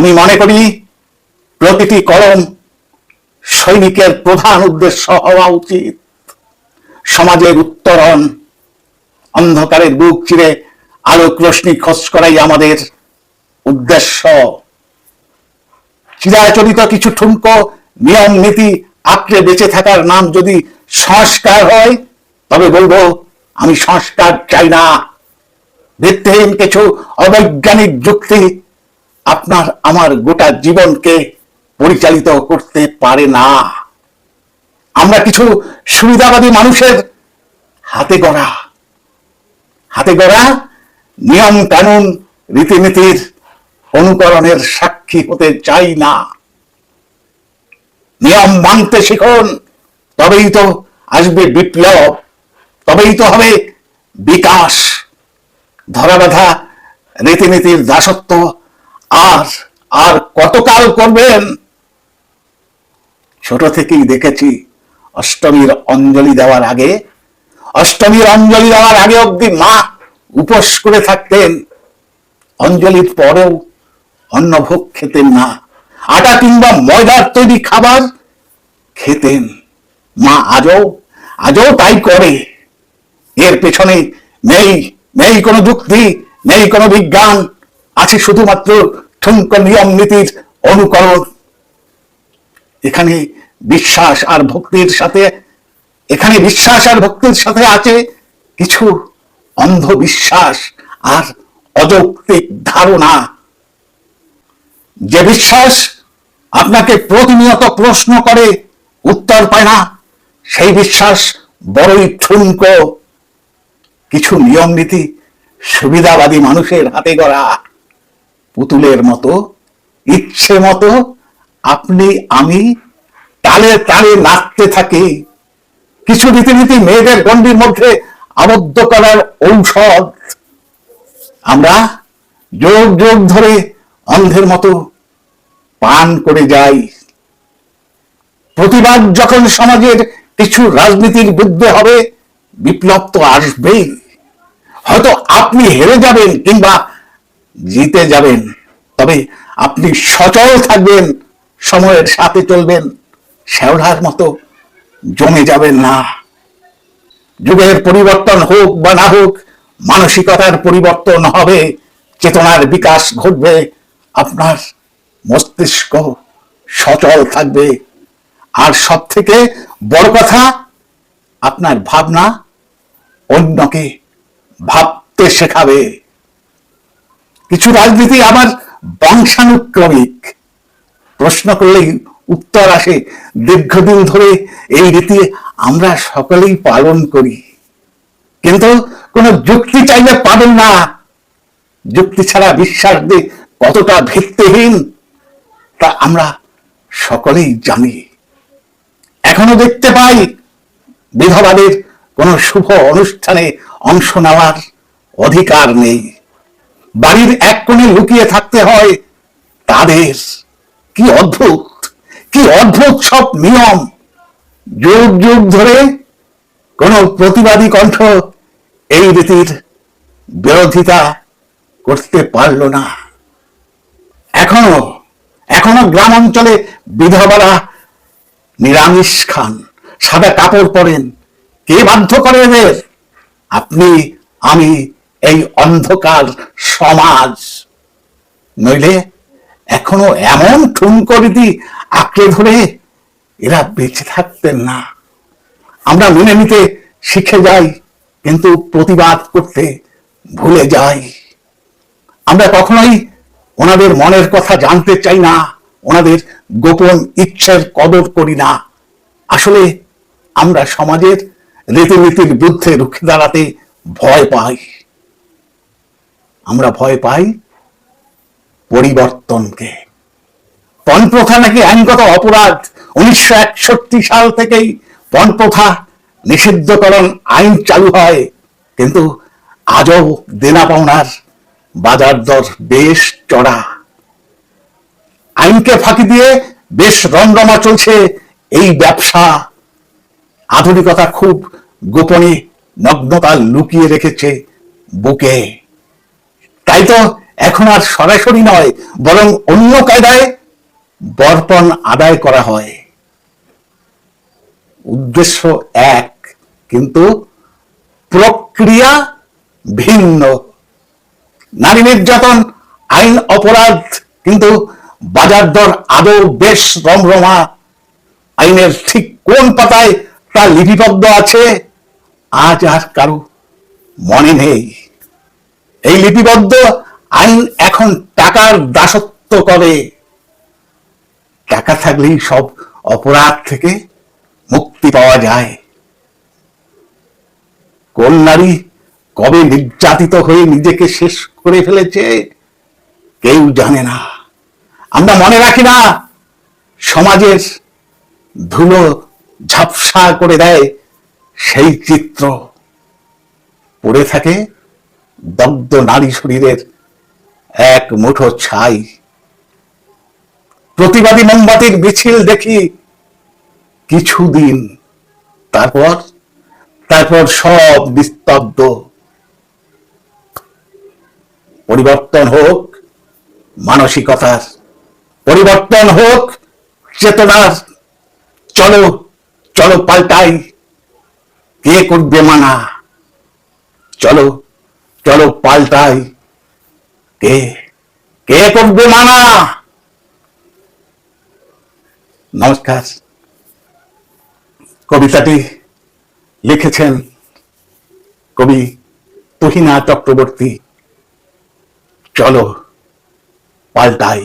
আমি মনে করি প্রতিটি কলম সৈনিকের প্রধান উদ্দেশ্য হওয়া উচিত। সমাজের উত্তরণ, অন্ধকারের বুক চিরে আলোক রশ্মি খোঁজ করাই আমাদের উদ্দেশ্য। চিরাচরিত কিছু ঠুনকো নিয়ম, নীতি আঁকড়ে বেঁচে থাকার নাম যদি সংস্কার হয়, তবে বলব, আমি সংস্কার চাই না। ভিত্তিহীন কিছু অবৈজ্ঞানিক যুক্তি আপনার, আমার গোটা জীবনকে পরিচালিত করতে পারে না। আমরা কিছু সুবিধাবাদী মানুষের হাতে গড়া। হাতে গড়া নিয়ম কানুন, রীতিনীতির অনুকরণের সাক্ষী হতে চাই না। নিয়ম মানতে শিখুন, তবেই তো আসবে বিপ্লব, তবেই তো হবে বিকাশ। ধরা বাঁধা রীতিনীতির দাসত্ব আর আর কতকাল করবেন? ছোট থেকেই দেখেছি অষ্টমীর অঞ্জলি দেওয়ার আগে, অষ্টমীর অঞ্জলি দেওয়ার আগে অব্দি মা উপোস করে থাকতেন। অঞ্জলির পরেও অন্নভোগ খেতেন না। আটা কিংবা ময়দার তৈরি খাবার খেতেন। মা আজও আজও তাই করে। এর পেছনে নেই নেই কোনো যুক্তি, নেই কোনো বিজ্ঞান। আছে শুধুমাত্র ঠুনক নিয়ম নীতির অনুকরণ। এখানে বিশ্বাস আর ভক্তির সাথে, এখানে বিশ্বাস আর ভক্তির সাথে আছে কিছু অন্ধবিশ্বাস আর অযৌক্তিক ধারণা। যে বিশ্বাস আপনাকে প্রতিনিয়ত প্রশ্ন করে, উত্তর পায় না, সেই বিশ্বাস বড়ই ঠুনকো কিছু নিয়ম নীতি সুবিধাবাদী মানুষের হাতে গড়া। পুতুলের মতো, ইচ্ছে মতো আপনি, আমি তালে তালে নাচতে থাকি। কিছু রীতিনীতি মেয়েদের গণ্ডির মধ্যে আবদ্ধ করার ঔষধ। আমরা যোগ যোগ ধরে অন্ধের মতো পান করে যাই। প্রতিবাদ যখন সমাজের কিছু রাজনীতির বিরুদ্ধে হবে, বিপ্লব তো আসবেই। হয়তো আপনি হেরে যাবেন কিংবা জিতে যাবেন। তবে আপনি সচল থাকবেন, সময়ের সাথে চলবেন, শ্যাওলার মতো জমে যাবেন না। যুগের পরিবর্তন হোক বা না হোক, মানসিকতার পরিবর্তন হবে, চেতনার বিকাশ ঘটবে, আপনার মস্তিষ্ক সচল থাকবে। আর সব থেকে বড় কথা, আপনার ভাবনা অন্যকে ভাবতে শেখাবে। কিছু রাজনীতি আবার বংশানুক্রমিক। প্রশ্ন করলেই উত্তর আসে, দীর্ঘদিন ধরে এই রীতি আমরা সকলেই পালন করি। কিন্তু কোন যুক্তি চাইলে পাবেন না। যুক্তি ছাড়া বিশ্বাস দিয়ে কতটা ভিত্তিহীন, তা আমরা সকলেই জানি। এখনও দেখতে পাই বিধবাদের কোনো শুভ অনুষ্ঠানে অংশ নেওয়ার অধিকার নেই। বাড়ির এক কোণে লুকিয়ে থাকতে হয় তাদের। কি অদ্ভুত কি অদ্ভুত সব নিয়ম। যুগ যুগ ধরে কোন প্রতিবাদী কণ্ঠ এই রীতির বিরোধিতা করতে পারল না। এখনও এখনও গ্রাম অঞ্চলে বিধবারা নিরামিষ খান, সাদা কাপড় পরেন। কে বাধ্য করে এদের? আপনি, আমি এই অন্ধকার সমাজ। নইলে এখনও এমন ঠুনকো রীতি আঁকড়ে ধরে এরা বেঁচে থাকতেন না। আমরা মেনে নিতে শিখে যাই, কিন্তু প্রতিবাদ করতে ভুলে যাই। আমরা কখনোই ওনাদের মনের কথা জানতে চাই না, ওনাদের গোপন ইচ্ছের কদর করি না। আসলে আমরা সমাজের রীতিনীতির বিরুদ্ধে রুখে দাঁড়াতে ভয় পাই। আমরা ভয় পাই পরিবর্তনকে। পণপ্রথা নাকি আইনগত অপরাধ? উনিশশো একষট্টি সাল থেকেই পণপ্রথা নিষিদ্ধকরণ আইন চালু হয়। কিন্তু আজও দেনা পাওনার বাজার দর বেশ চড়া। আইনকে ফাঁকি দিয়ে বেশ রমরমা চলছে এই ব্যবসা। আধুনিকতা খুব গোপনে নগ্নতা লুকিয়ে রেখেছে বুকে। তাই তো এখন আর সরাসরি নয়, বরং অন্য কায়দায় বর্পণ আদায় করা হয়। উদ্দেশ্য এক, কিন্তু প্রক্রিয়া ভিন্ন। নারী নির্যাতন, আইন অপরাধ, কিন্তু বাজার দর আদৌ বেশ রমরমা। আইনের ঠিক কোন পাতায় তা লিপিবদ্ধ আছে, আজ আর কারও মনে নেই। এই লিপিবদ্ধ আইন এখন টাকার দাসত্ব করে। টাকা থাকলেই সব অপরাধ থেকে মুক্তি পাওয়া যায়। কোন নারী কবে নির্যাতিত হয়ে নিজেকে শেষ করে ফেলেছে, কেউ জানে না। আমরা মনে রাখি না, সমাজের ধুলো ঝাপসা করে দেয় সেই চিত্র। পড়ে থাকে দগ্ধ নারী শরীরের এক মুঠো ছাই। প্রতিবাদী মোমবাতির মিছিল দেখি কিছুদিন তারপর তারপর সব নিস্তব্ধ। পরিবর্তন হোক মানসিকতার, পরিবর্তন হোক চেতনার, চলো চলো পাল্টাই। কে করবে মানা? চলো চলো পাল্টাই। কে? কে করবে মানা নমস্কার। কবিতাটি লিখেছেন কবি তুহিনা চক্রবর্তী। চলো পাল্টাই।